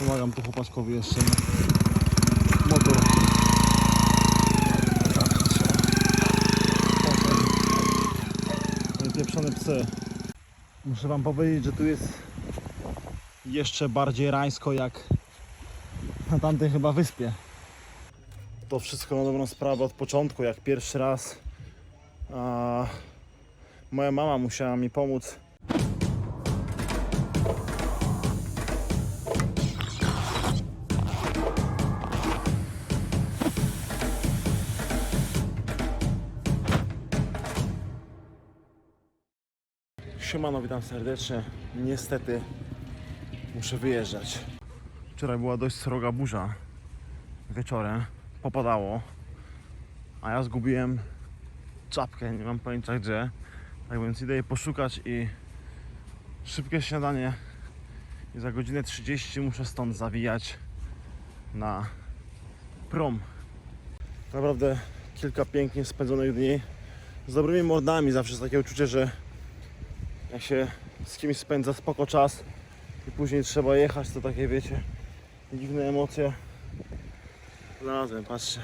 Pomagam tu chłopaczkowi jeszcze motor. Pieprzone psy. Muszę wam powiedzieć, że tu jest jeszcze bardziej rańsko jak na tamtej chyba wyspie. To wszystko na dobrą sprawę od początku, jak pierwszy raz a, moja mama musiała mi pomóc Siemano, witam serdecznie. Niestety muszę wyjeżdżać. Wczoraj była dość sroga burza. Wieczorem popadało, a ja zgubiłem czapkę, nie mam pojęcia gdzie. Tak więc idę jej poszukać i szybkie śniadanie. I za godzinę 30 muszę stąd zawijać na prom. Naprawdę kilka pięknie spędzonych dni z dobrymi mordami. Zawsze jest takie uczucie, że jak się z kimś spędza spoko czas i później trzeba jechać, to takie wiecie, dziwne emocje. Znalazłem, patrzcie.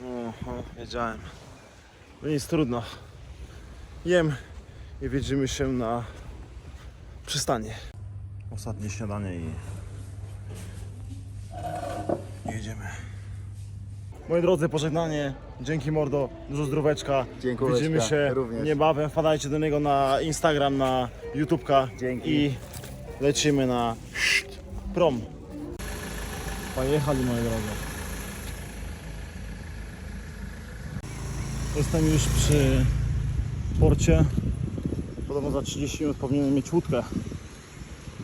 Oho, wiedziałem. No nic, trudno. Jem i widzimy się na przystanie. Ostatnie śniadanie i jedziemy. Moi drodzy, pożegnanie. Dzięki mordo, dużo zdróweczka. Dziękuję, Widzimy się również. niebawem. Wpadajcie do niego na Instagram, na YouTubka. Dzięki. I lecimy na prom. Pojechali moi drodzy. Jestem już przy porcie. Podobno za 30 minut powinienem mieć łódkę.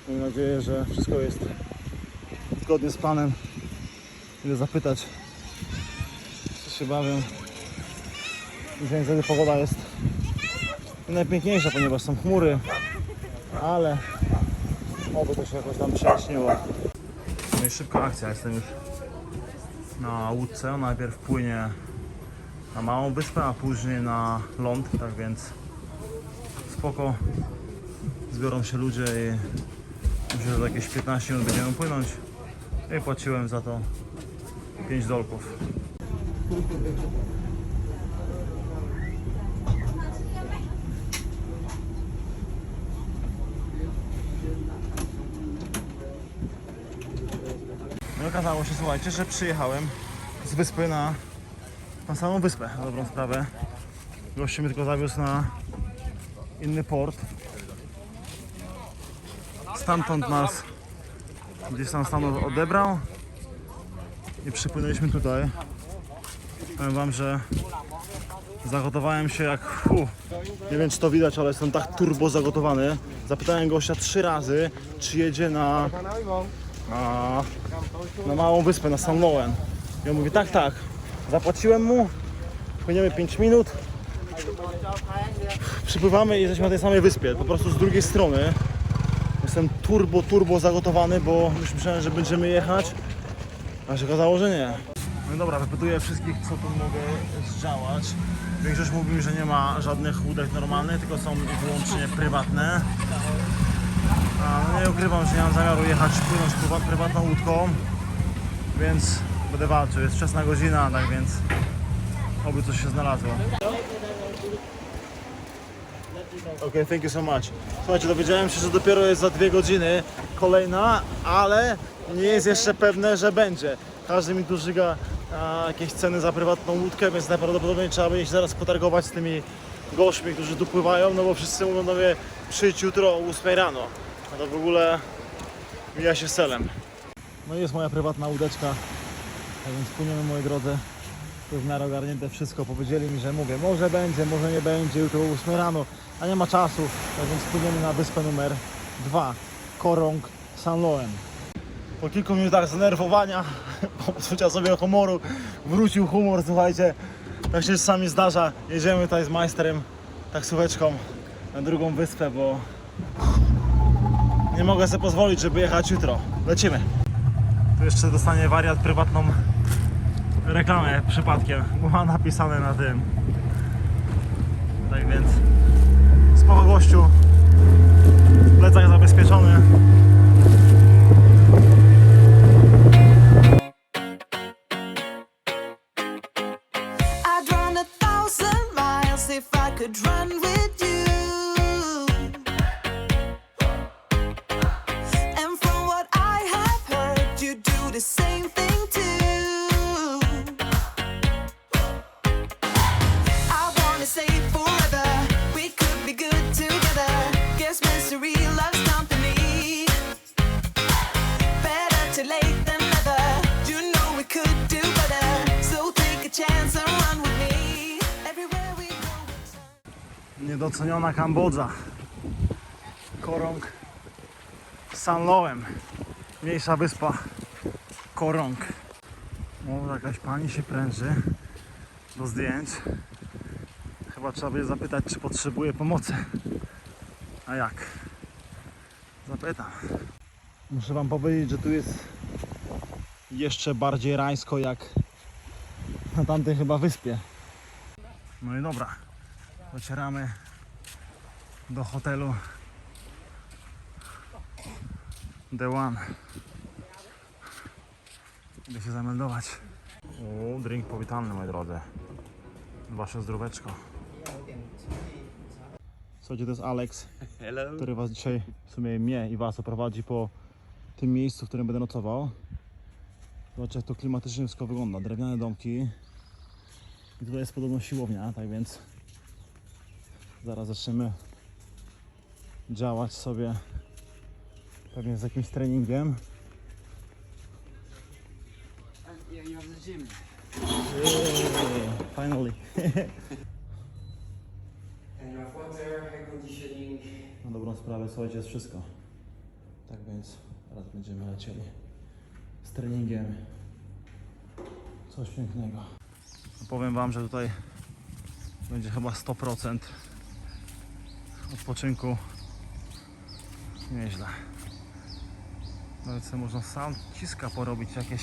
Mam nadzieję, że wszystko jest zgodnie z planem. Idę zapytać, się bawią. Dzisiaj niestety pogoda jest nie najpiękniejsza, ponieważ są chmury, ale oby to się jakoś tam przejaśniło. No i szybka akcja, jestem już na łódce. Najpierw płynie na małą wyspę, a później na ląd, tak więc spoko. Zbiorą się ludzie i myślę, że za jakieś 15 minut będziemy płynąć. I płaciłem za to 5 dolków. No okazało się, słuchajcie, że przyjechałem z wyspy na, na samą wyspę, na dobrą sprawę. Gościu mnie tylko zawiózł na inny port. Stamtąd nas gdzieś tam stamtąd odebrał i przypłynęliśmy tutaj. Powiem wam, że zagotowałem się jak fu. Nie wiem czy to widać, ale jestem tak turbo zagotowany. Zapytałem gościa trzy razy, czy jedzie na, na, na małą wyspę, na San Loen. I on mówi tak, tak. Zapłaciłem mu, płyniemy 5 minut. Przypływamy i jesteśmy na tej samej wyspie, po prostu z drugiej strony. Jestem turbo, turbo zagotowany, bo już myślałem, że będziemy jechać, a się okazało, że nie. No dobra, wypytuję wszystkich, co tu mogę zdziałać. Większość mówi mi, że nie ma żadnych łódek normalnych, tylko są wyłącznie prywatne. A, no nie ukrywam, że nie mam zamiaru jechać, płynąć prywa- prywatną łódką, więc będę walczył. Jest wczesna godzina, tak więc oby coś się znalazło. Ok, thank you so much. Słuchajcie, dowiedziałem się, że dopiero jest za dwie godziny kolejna, ale nie jest jeszcze pewne, że będzie. Każdy mi tu żyga a, jakieś ceny za prywatną łódkę, więc najprawdopodobniej trzeba będzie zaraz potargować z tymi gośćmi, którzy tu pływają, no bo wszyscy mówią do mnie przyjdź jutro o 8 rano. A to w ogóle mija się celem. No i jest moja prywatna łódeczka, tak więc płyniemy moi drodzy. To w miarę ogarnięte wszystko. Powiedzieli mi, że mówię, może będzie, może nie będzie, jutro o 8 rano, a nie ma czasu, tak więc płyniemy na wyspę numer 2, Korong San Loen. Po kilku minutach zdenerwowania, po poczucia sobie humoru, wrócił humor, słuchajcie, tak się czasami zdarza. Jedziemy tutaj z majsterem, taksóweczką na drugą wyspę, bo nie mogę sobie pozwolić, żeby jechać jutro. Lecimy. Tu jeszcze dostanie wariat prywatną reklamę przypadkiem, ma napisane na tym. Tak więc spoko gościu, plecak zabezpieczony. thousand miles if I could run with Niedoceniona Kambodża. Korong Sanloem. Mniejsza wyspa Korong. O, jakaś pani się pręży do zdjęć. Chyba trzeba by zapytać, czy potrzebuje pomocy. A jak? Zapytam. Muszę wam powiedzieć, że tu jest jeszcze bardziej rajsko jak na tamtej chyba wyspie. No i dobra, docieramy do hotelu The One. Idę się zameldować. O, drink powitalny, moi drodzy. Wasze zdróweczko. Słuchajcie, to jest Alex, Hello. który was dzisiaj, w sumie mnie i was oprowadzi po tym miejscu, w którym będę nocował. Zobaczcie, jak to klimatycznie wszystko wygląda. Drewniane domki. I tutaj jest podobno siłownia, tak więc zaraz zaczniemy działać sobie pewnie z jakimś treningiem. Yay, finally. Na dobrą sprawę, słuchajcie, jest wszystko. Tak więc teraz będziemy lecieli z treningiem. Coś pięknego. Powiem Wam, że tutaj będzie chyba 100% odpoczynku. Nieźle. Nawet sobie można sam ciska porobić jakieś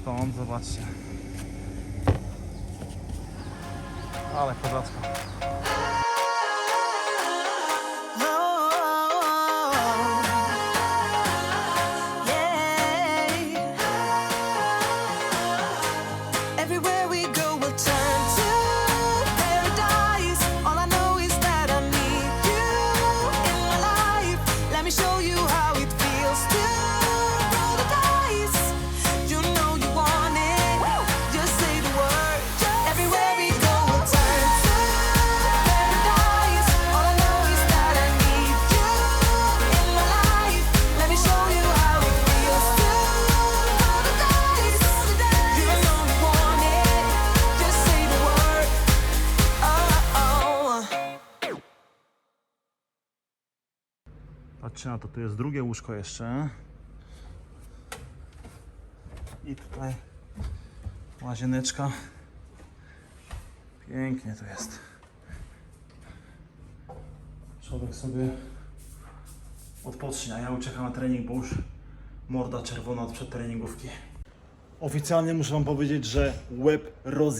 stąd, zobaczcie. Ale kozacko. Tu jest drugie łóżko jeszcze. I tutaj łazieneczka. Pięknie tu jest. Człowiek sobie odpocznie, a ja uciekam na trening, bo już morda czerwona od przedtreningówki. Oficjalnie muszę wam powiedzieć, że łeb roz...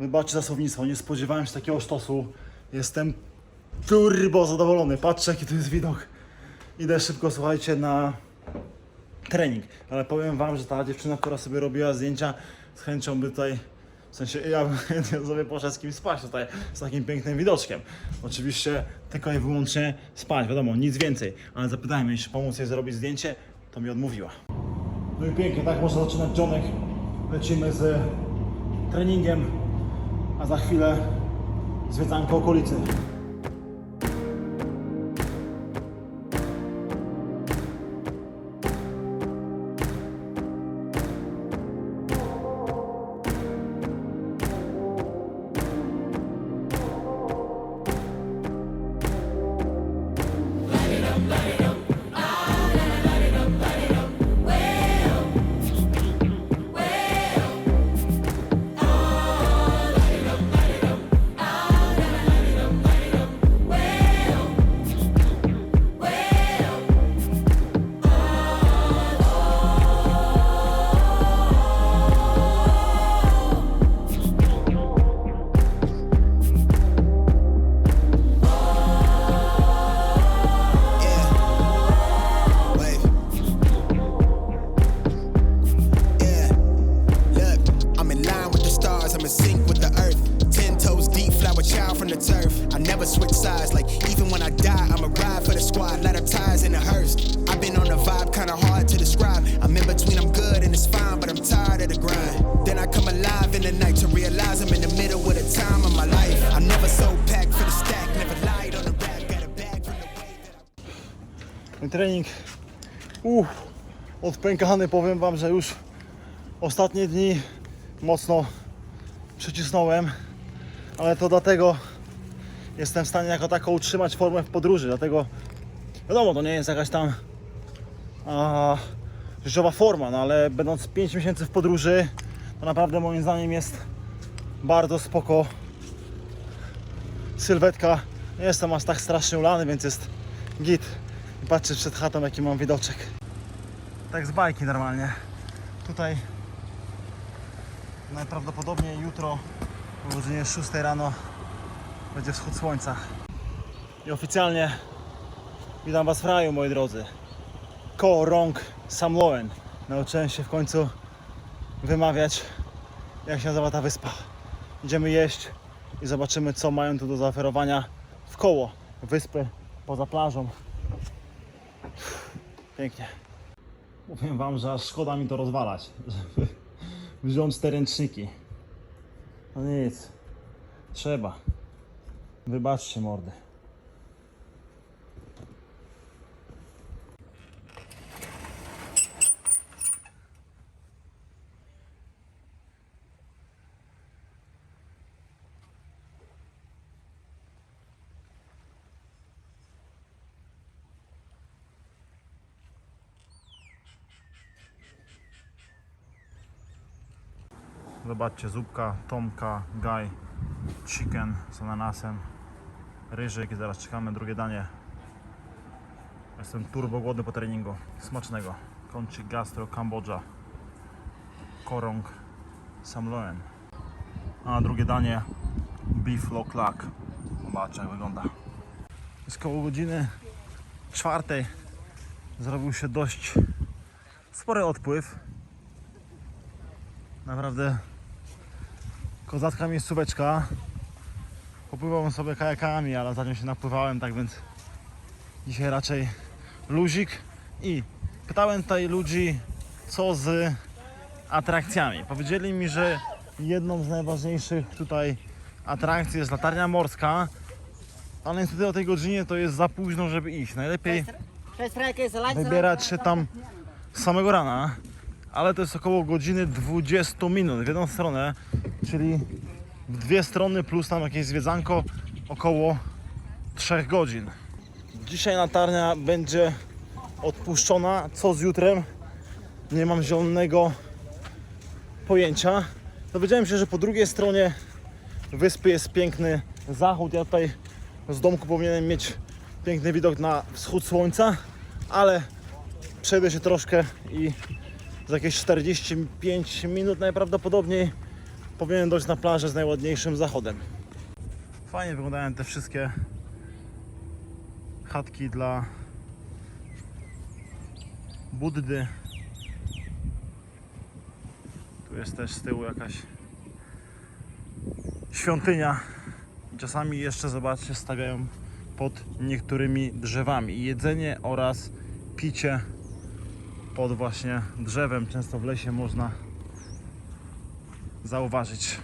Wybaczcie za słownictwo, nie spodziewałem się takiego sztosu. Jestem turbo zadowolony. Patrzcie jaki to jest widok. Idę szybko, słuchajcie, na trening. Ale powiem wam, że ta dziewczyna, która sobie robiła zdjęcia, z chęcią by tutaj, w sensie ja bym chętnie sobie poszedł z kimś spać tutaj, z takim pięknym widoczkiem. Oczywiście tylko i wyłącznie spać, wiadomo, nic więcej. Ale zapytałem jej, czy pomóc jej zrobić zdjęcie, to mi odmówiła. No i pięknie, tak można zaczynać dzionek. Lecimy z treningiem, a za chwilę zwiedzanko okolicy. Sides, like even when I die, I'm a ride for the squad. Ladder ties in a hearse. I've been on a vibe, kinda hard to describe. I'm in between, I'm good and it's fine, but I'm tired of the grind. Then I come alive in the night to realize I'm in the middle of the time of my life. I never so packed for the stack, never lied on the rap, got a bag from the way that I Ten trening uff, odpękany, powiem Wam, że już ostatnie dni mocno przycisnąłem, ale to dlatego, jestem w stanie jako tako utrzymać formę w podróży, dlatego wiadomo, to nie jest jakaś tam a, życiowa forma, no ale będąc 5 miesięcy w podróży, to naprawdę moim zdaniem jest bardzo spoko sylwetka. Nie jestem aż tak strasznie ulany, więc jest git. I patrzę przed chatą, jaki mam widoczek. Tak z bajki normalnie. Tutaj najprawdopodobniej jutro o godzinie 6 rano będzie wschód słońca. I oficjalnie witam Was w raju, moi drodzy. Ko Rong Samloen. Nauczyłem się w końcu wymawiać, jak się nazywa ta wyspa. Idziemy jeść i zobaczymy, co mają tu do zaoferowania w koło wyspy, poza plażą. Pięknie. Mówię Wam, że szkoda mi to rozwalać, żeby wziąć te ręczniki. No nic, trzeba. Wybaczcie mordy. Zobaczcie, zupka, tomka, gaj, chicken z ananasem, ryżyk i zaraz czekamy drugie danie. Jestem turbo głodny po treningu. Smacznego. Kącik Gastro Kambodża. Korong Samloen. A drugie danie Beef Lock Lack. Zobaczcie jak wygląda. Jest koło godziny czwartej. Zrobił się dość spory odpływ. Naprawdę kozacka miejscóweczka. Popływałem sobie kajakami, ale zanim się napływałem, tak więc dzisiaj raczej luzik. I pytałem tutaj ludzi, co z atrakcjami. Powiedzieli mi, że jedną z najważniejszych tutaj atrakcji jest latarnia morska, ale niestety o tej godzinie to jest za późno, żeby iść. Najlepiej wybierać się tam z samego rana, ale to jest około godziny 20 minut w jedną stronę, czyli dwie strony plus tam jakieś zwiedzanko około 3 godzin. Dzisiaj latarnia będzie odpuszczona. Co z jutrem? Nie mam zielonego pojęcia. Dowiedziałem się, że po drugiej stronie wyspy jest piękny zachód. Ja tutaj z domku powinienem mieć piękny widok na wschód słońca, ale przejdę się troszkę i za jakieś 45 minut najprawdopodobniej powinien dojść na plażę z najładniejszym zachodem. Fajnie wyglądają te wszystkie chatki dla Buddy. Tu jest też z tyłu jakaś świątynia. Czasami jeszcze, zobaczcie, stawiają pod niektórymi drzewami. Jedzenie oraz picie pod właśnie drzewem, często w lesie można zauważyć.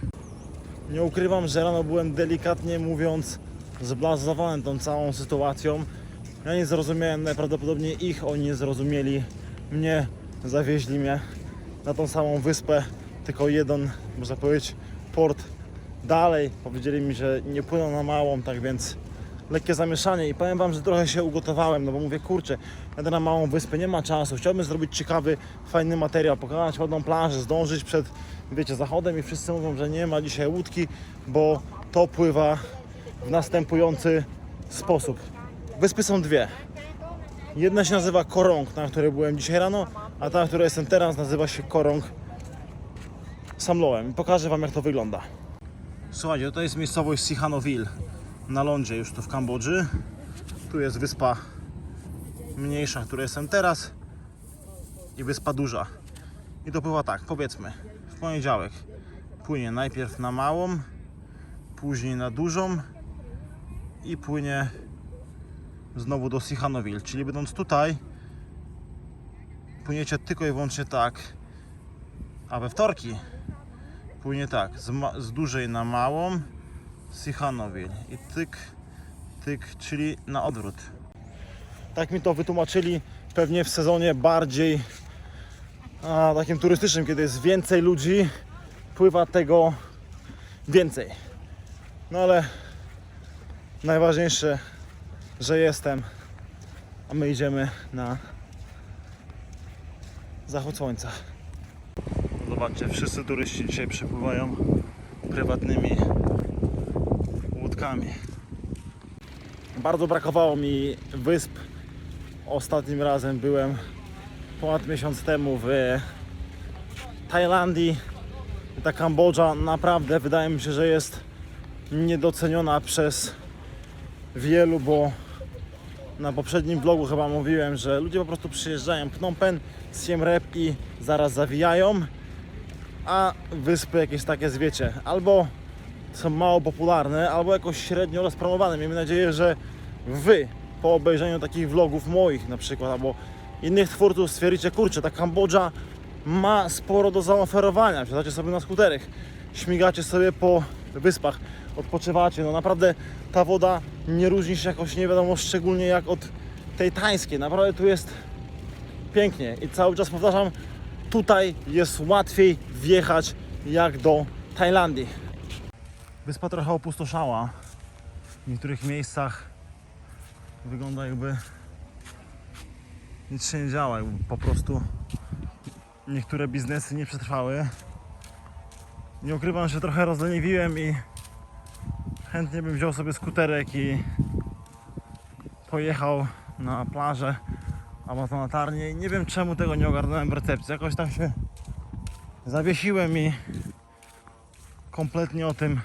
Nie ukrywam, że rano byłem delikatnie mówiąc zblazowany tą całą sytuacją. Ja nie zrozumiałem najprawdopodobniej ich, oni nie zrozumieli mnie, zawieźli mnie na tą samą wyspę, tylko jeden, można powiedzieć, port dalej. Powiedzieli mi, że nie płyną na małą, tak więc lekkie zamieszanie i powiem Wam, że trochę się ugotowałem, no bo mówię, kurczę, jadę na małą wyspę, nie ma czasu, chciałbym zrobić ciekawy, fajny materiał, pokazać ładną plażę, zdążyć przed, wiecie, zachodem i wszyscy mówią, że nie ma dzisiaj łódki, bo to pływa w następujący sposób. Wyspy są dwie. Jedna się nazywa Korong, na której byłem dzisiaj rano, a ta, na której jestem teraz, nazywa się Korong Samloem. Pokażę Wam, jak to wygląda. Słuchajcie, to jest miejscowość Sihanoukville na lądzie już tu w Kambodży. Tu jest wyspa mniejsza, w której jestem teraz i wyspa duża. I to tak, powiedzmy, w poniedziałek płynie najpierw na małą, później na dużą i płynie znowu do Sihanoukville. Czyli będąc tutaj, płyniecie tylko i wyłącznie tak, a we wtorki płynie tak, z, z dużej na małą, Sihanoukville i tyk, tyk, czyli na odwrót. Tak mi to wytłumaczyli pewnie w sezonie bardziej a, takim turystycznym, kiedy jest więcej ludzi, pływa tego więcej. No ale Najważniejsze, że jestem, a my idziemy na zachód słońca. Zobaczcie, wszyscy turyści dzisiaj przypływają prywatnymi łódkami. Bardzo brakowało mi wysp. Ostatnim razem byłem ponad miesiąc temu w Tajlandii. Ta Kambodża naprawdę wydaje mi się, że jest niedoceniona przez wielu, bo na poprzednim vlogu chyba mówiłem, że ludzie po prostu przyjeżdżają Phnom Penh, Siem Reap i zaraz zawijają, a wyspy jakieś takie, wiecie, albo są mało popularne, albo jakoś średnio rozpromowane. Miejmy nadzieję, że Wy po obejrzeniu takich vlogów moich na przykład, albo innych twórców stwierdzicie, kurczę, ta Kambodża ma sporo do zaoferowania. Wsiadacie sobie na skuterach, śmigacie sobie po wyspach, odpoczywacie. No naprawdę ta woda nie różni się jakoś nie wiadomo szczególnie jak od tej tańskiej. Naprawdę tu jest pięknie i cały czas powtarzam, tutaj jest łatwiej wjechać jak do Tajlandii. Wyspa trochę opustoszała. W niektórych miejscach wygląda jakby nic się nie działa, jakby po prostu niektóre biznesy nie przetrwały. Nie ukrywam, że trochę rozleniwiłem i chętnie bym wziął sobie skuterek i pojechał na plażę albo to latarnię nie wiem czemu tego nie ogarnąłem w recepcji. Jakoś tam się zawiesiłem i kompletnie o tym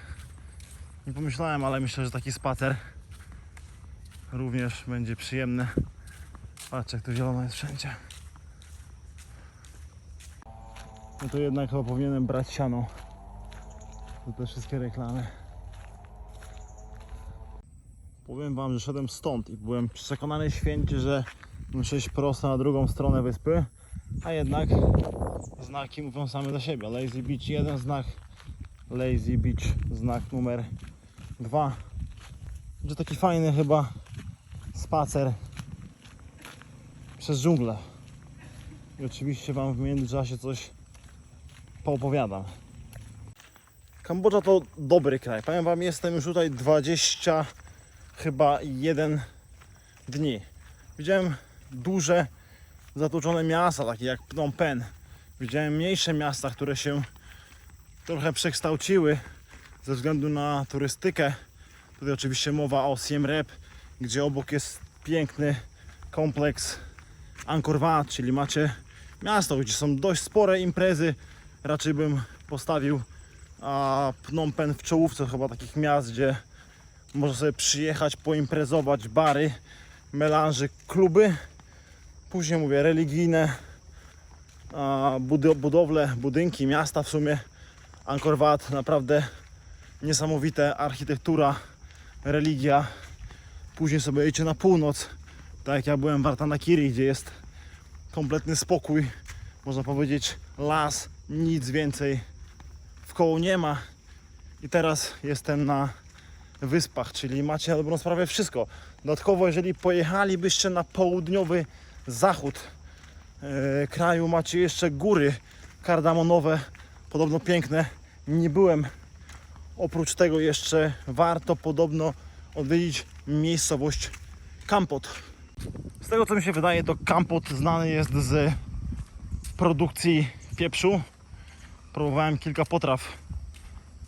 nie pomyślałem, ale myślę, że taki spacer również będzie przyjemny. Patrzcie, jak tu zielono jest wszędzie. No to jednak chyba powinienem brać siano. To te wszystkie reklamy. Powiem wam, że szedłem stąd i byłem przekonany święcie, że muszę iść prosto na drugą stronę wyspy, a jednak znaki mówią same za siebie. Lazy Beach jeden znak, Lazy Beach znak numer dwa. Będzie taki fajny chyba spacer przez dżunglę. I oczywiście Wam w międzyczasie coś poopowiadam. Kambodża to dobry kraj. Powiem Wam, jestem już tutaj 20 chyba jeden dni. Widziałem duże, zatłoczone miasta, takie jak Phnom Penh. Widziałem mniejsze miasta, które się trochę przekształciły ze względu na turystykę. Tutaj oczywiście mowa o Siem Reap, gdzie obok jest piękny kompleks Angkor Wat, czyli macie miasto, gdzie są dość spore imprezy. Raczej bym postawił a Phnom Penh w czołówce chyba takich miast, gdzie można sobie przyjechać, poimprezować, bary, melanży, kluby. Później mówię religijne budowle, budynki, miasta w sumie. Angkor Wat naprawdę niesamowite architektura, religia. Później sobie idzie na północ, tak jak ja byłem w Artanakiri, gdzie jest kompletny spokój, można powiedzieć las, nic więcej w koło nie ma. I teraz jestem na wyspach, czyli macie na dobrą sprawę wszystko. Dodatkowo, jeżeli pojechalibyście na południowy zachód e, kraju, macie jeszcze góry kardamonowe, podobno piękne. Nie byłem. Oprócz tego jeszcze warto podobno odwiedzić miejscowość Kampot. Z tego co mi się wydaje, to Kampot znany jest z produkcji pieprzu. Próbowałem kilka potraw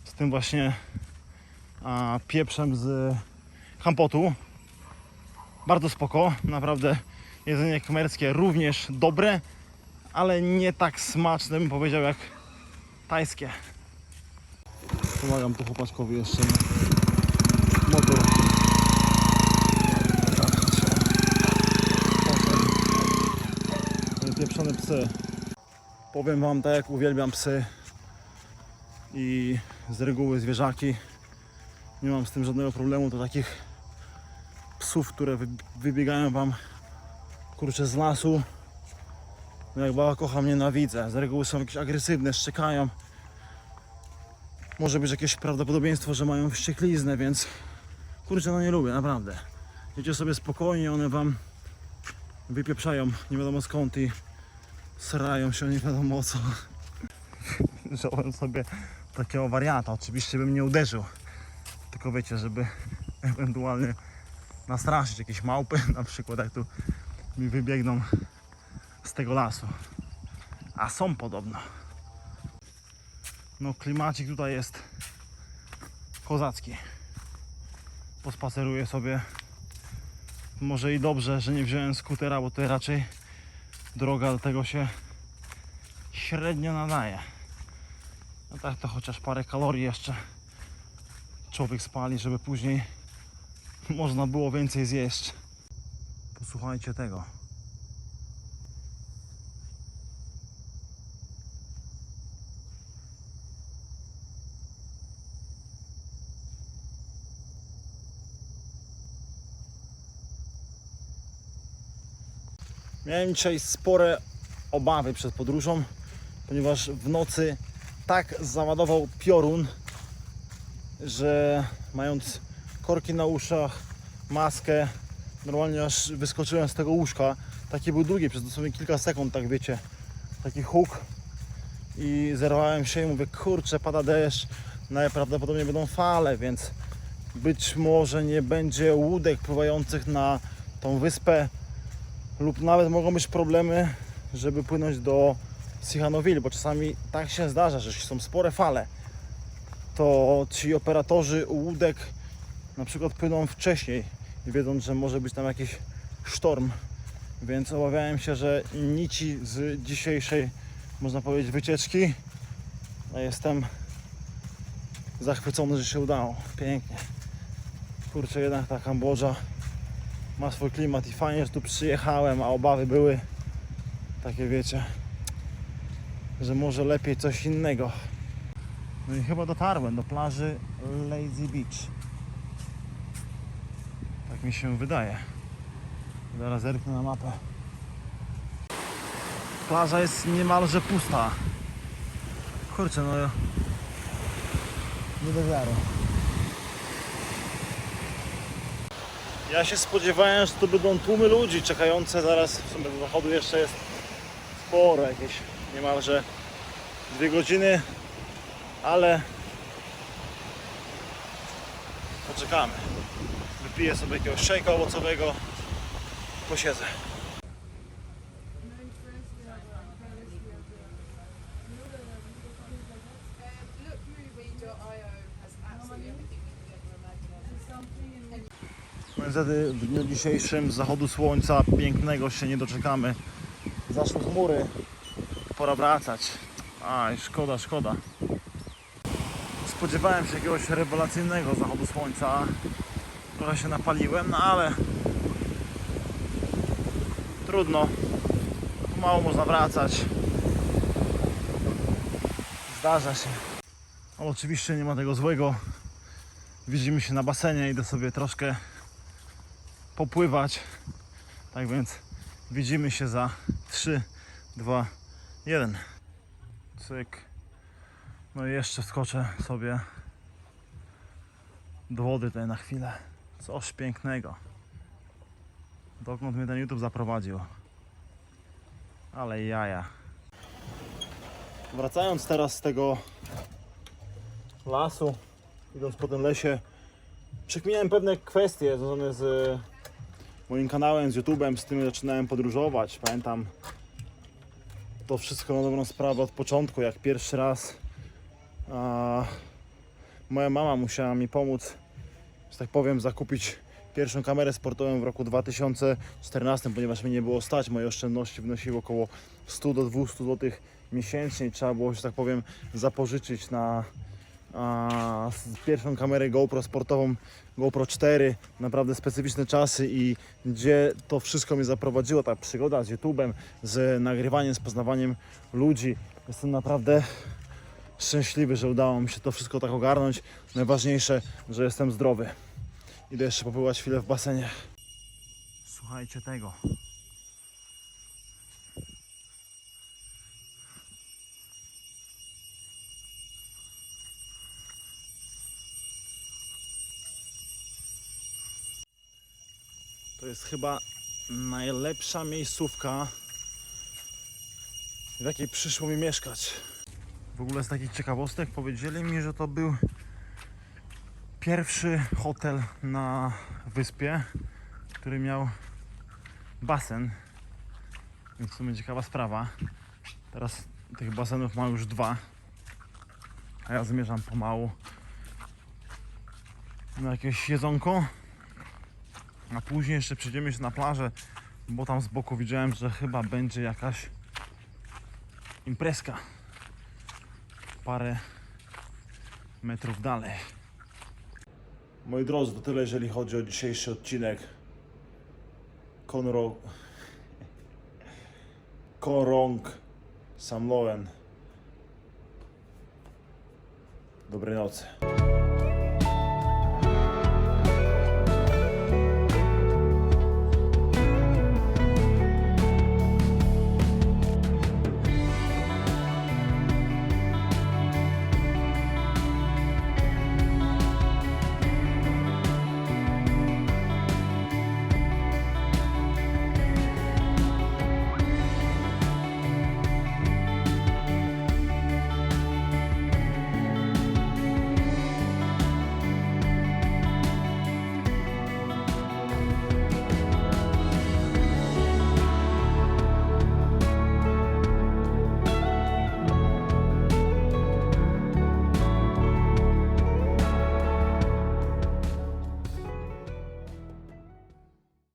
z tym właśnie a, pieprzem z Kampotu. Bardzo spoko, naprawdę jedzenie kmerskie również dobre, ale nie tak smaczne bym powiedział jak tajskie. Pomagam tu chłopaczkowi jeszcze na motor. Te Pieprzone psy. Powiem wam tak jak uwielbiam psy i z reguły zwierzaki. Nie mam z tym żadnego problemu. To takich psów, które wy- wybiegają wam kurczę z lasu. No jak baba kocham, nienawidzę. Z reguły są jakieś agresywne, szczekają. Może być jakieś prawdopodobieństwo, że mają wściekliznę, więc kurczę, no nie lubię, naprawdę. Jedziecie sobie spokojnie, one wam wypieprzają nie wiadomo skąd i srają się nie wiadomo co. Wziąłem sobie takiego wariata, oczywiście bym nie uderzył. Tylko wiecie, żeby ewentualnie nastraszyć jakieś małpy, na przykład jak tu mi wybiegną z tego lasu. A są podobno. No klimacik tutaj jest kozacki. Pospaceruję sobie. Może i dobrze, że nie wziąłem skutera, bo tutaj raczej droga do tego się średnio nadaje. No tak to chociaż parę kalorii jeszcze człowiek spali, żeby później można było więcej zjeść. Posłuchajcie tego. Miałem dzisiaj spore obawy przed podróżą, ponieważ w nocy tak załadował piorun, że mając korki na uszach, maskę, normalnie aż wyskoczyłem z tego łóżka. Taki był długi, przez dosłownie kilka sekund, tak wiecie, taki huk. I zerwałem się i mówię, kurczę, pada deszcz, najprawdopodobniej będą fale, więc być może nie będzie łódek pływających na tą wyspę lub nawet mogą być problemy, żeby płynąć do Sihanoukville, bo czasami tak się zdarza, że są spore fale, to ci operatorzy łódek na przykład płyną wcześniej, wiedząc, że może być tam jakiś sztorm, więc obawiałem się, że nici z dzisiejszej, można powiedzieć, wycieczki, a jestem zachwycony, że się udało. Pięknie. Kurczę, jednak ta Kambodża ma swój klimat i fajnie, że tu przyjechałem, a obawy były takie, wiecie, że może lepiej coś innego. No i chyba dotarłem do plaży Lazy Beach. Tak mi się wydaje. Zaraz zerknę na mapę. Plaża jest niemalże pusta. Kurczę, no nie do wiary. Ja się spodziewałem, że to będą tłumy ludzi czekające zaraz, w sumie do zachodu jeszcze jest sporo, jakieś niemalże dwie godziny, ale poczekamy. Wypiję sobie jakiegoś szejka owocowego, posiedzę. Niestety w dniu dzisiejszym zachodu słońca pięknego się nie doczekamy. Zaszły chmury, pora wracać. Aj, szkoda, szkoda. Spodziewałem się jakiegoś rewelacyjnego zachodu słońca. Trochę się napaliłem, no ale trudno. Mało można wracać. Zdarza się. Ale oczywiście nie ma tego złego. Widzimy się na basenie, idę sobie troszkę popływać. Tak więc widzimy się za 3, 2, 1. Cyk. No i jeszcze skoczę sobie do wody tutaj na chwilę. Coś pięknego. Dokąd mnie ten YouTube zaprowadził. Ale jaja. Wracając teraz z tego lasu, idąc po tym lesie, przekminiałem pewne kwestie związane z moim kanałem, z YouTube'em, z tym zaczynałem podróżować. Pamiętam to wszystko na dobrą sprawę od początku, jak pierwszy raz a, moja mama musiała mi pomóc, że tak powiem, zakupić pierwszą kamerę sportową w roku 2014, ponieważ mi nie było stać, moje oszczędności wynosiły około 100 do 200 zł miesięcznie trzeba było, że tak powiem, zapożyczyć na a, z pierwszą kamerę GoPro sportową, GoPro 4, naprawdę specyficzne czasy i gdzie to wszystko mnie zaprowadziło, ta przygoda z YouTube'em, z nagrywaniem, z poznawaniem ludzi. Jestem naprawdę szczęśliwy, że udało mi się to wszystko tak ogarnąć. Najważniejsze, że jestem zdrowy. Idę jeszcze popływać chwilę w basenie. Słuchajcie tego. Jest chyba najlepsza miejscówka, w jakiej przyszło mi mieszkać. W ogóle z takich ciekawostek powiedzieli mi, że to był pierwszy hotel na wyspie, który miał basen. Więc w sumie ciekawa sprawa. Teraz tych basenów ma już dwa. A ja zmierzam pomału na jakieś jedzonko. A później jeszcze przejdziemy się na plażę, bo tam z boku widziałem, że chyba będzie jakaś imprezka. Parę metrów dalej. Moi drodzy, to tyle jeżeli chodzi o dzisiejszy odcinek. Konro... Korong Sam Loen. Dobrej nocy.